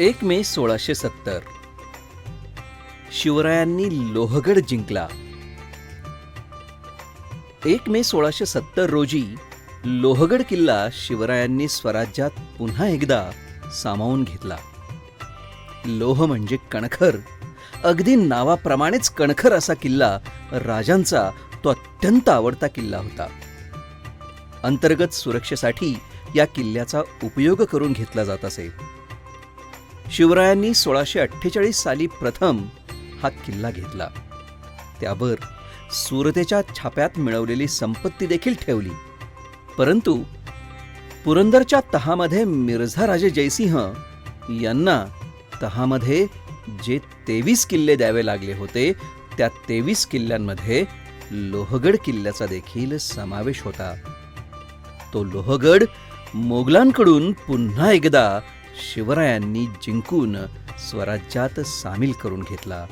एक मे सोळाशे सत्तर. शिवरायांनी लोहगड जिंकला. एक मे सोळाशे सत्तर रोजी लोहगड किल्ला शिवरायांनी स्वराज्यात पुन्हा एकदा सामावून घेतला. लोह म्हणजे कणखर. अगदी नावाप्रमाणेच कणखर असा किल्ला राजांचा तो अत्यंत आवडता किल्ला होता. अंतर्गत सुरक्षेसाठी या किल्ल्याचा उपयोग करून घेतला जात असे. शिवरायांनी सोळाशे अठ्ठेचाळीस साली प्रथम हा किल्ला घेतला. त्यावर सुरतेच्या छाप्यात मिळवलेली संपत्ती देखील ठेवली. परंतु पुरंदरच्या तहामध्ये मिर्झा राजे जयसिंह यांना तहामध्ये जे तेवीस किल्ले द्यावे लागले होते त्या तेवीस किल्ल्यांमध्ये लोहगड किल्ल्याचा देखील समावेश होता. तो लोहगड मोगलांकडून पुन्हा एकदा शिवरायांनी जिंकून स्वराज्यात सामील करून घेतला.